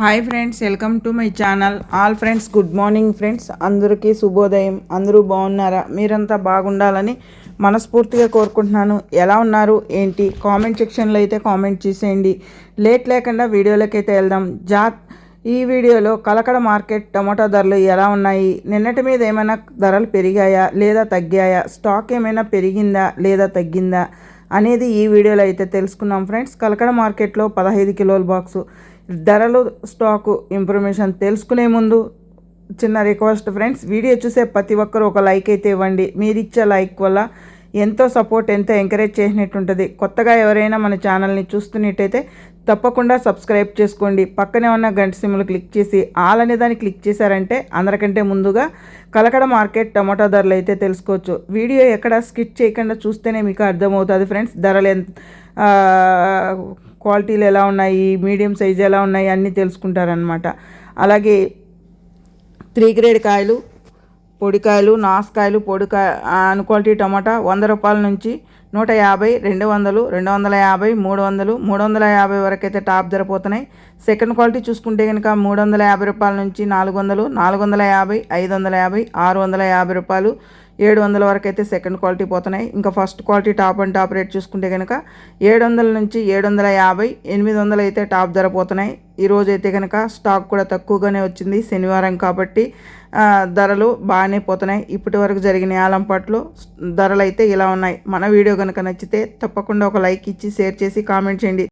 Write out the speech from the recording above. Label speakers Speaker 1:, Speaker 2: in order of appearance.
Speaker 1: Hi friends welcome to my channel. All friends good morning friends. అందరికీ శుభోదయం. అందరూ బాగున్నారా? మీరంతా బాగుండాలని మనస్ఫూర్తిగా కోరుకుంటున్నాను. ఎలా ఉన్నారు? ఏంటి? కామెంట్ సెక్షన్లో అయితే కామెంట్ చేసేయండి. లేట్ లేకుండా వీడియోలోకి అయితే వెళ్దాం. జా ఈ వీడియోలో కలకడ మార్కెట్ టమాటా ధరలు ఎలా ఉన్నాయి? నిన్నటి మీద ఏమైనా ధరలు పెరిగాయా? లేదా తగ్గాయా? స్టాక్ ఏమైనా పెరిగిందా? లేదా తగ్గిందా? అనేది ఈ వీడియోలో అయితే తెలుసుకున్నాం ఫ్రెండ్స్. కలకడ మార్కెట్లో పదహైదు కిలోల బాక్సు. ధరలు స్టాకు ఇన్ఫర్మేషన్ తెలుసుకునే ముందు చిన్న రిక్వెస్ట్ ఫ్రెండ్స్. వీడియో చూసే ప్రతి ఒక్కరు ఒక లైక్ అయితే ఇవ్వండి. మీరు ఇచ్చే లైక్ వల్ల ఎంతో సపోర్ట్ ఎంతో ఎంకరేజ్ చేసినట్టు ఉంటుంది కొత్తగా ఎవరైనా మన ఛానల్ని చూస్తున్నట్టయితే తప్పకుండా సబ్స్క్రైబ్ చేసుకోండి. పక్కనే ఉన్న గంట సిమ్లు క్లిక్ చేసి ఆల్ అనే దాన్ని క్లిక్ చేశారంటే అందరికంటే ముందుగా కలకడ మార్కెట్ టమాటా ధరలు అయితే తెలుసుకోవచ్చు. వీడియో ఎక్కడ స్కిచ్ చేయకుండా చూస్తేనే మీకు అర్థమవుతుంది ఫ్రెండ్స్. ధరలు ఎంత క్వాలిటీలు ఎలా ఉన్నాయి మీడియం సైజ్ ఎలా ఉన్నాయి అన్నీ తెలుసుకుంటారనమాట అలాగే త్రీ గ్రేడ్ కాయలు పొడికాయలు నాసుకాయలు పొడికాయ అన్క్వాలిటీ టమాటా వంద రూపాయల నుంచి నూట యాభై రెండు వందలు రెండు వందల యాభై మూడు వందలు మూడు వందల యాభై వరకు అయితే టాప్ ధర పోతున్నాయి. సెకండ్ క్వాలిటీ చూసుకుంటే కనుక మూడు వందల యాభై రూపాయల నుంచి నాలుగు వందలు నాలుగు వందల యాభై ఐదు వందల యాభై ఆరు వందల యాభై రూపాయలు ఏడు వందల వరకు అయితే సెకండ్ క్వాలిటీ పోతున్నాయి. ఇంకా first quality top and top rate చూసుకుంటే కనుక ఏడు వందల నుంచి ఏడు వందల యాభై ఎనిమిది వందలు అయితే టాప్ ధర పోతున్నాయి. ఈరోజు అయితే కనుక స్టాక్ కూడా తక్కువగానే వచ్చింది. శనివారం కాబట్టి ధరలు బాగానే పోతున్నాయి. ఇప్పటి వరకు జరిగిన ఆలంపాట్లో ధరలు అయితే ఇలా ఉన్నాయి. మన వీడియో కనుక నచ్చితే తప్పకుండా ఒక లైక్ ఇచ్చి షేర్ చేసి కామెంట్ చేయండి.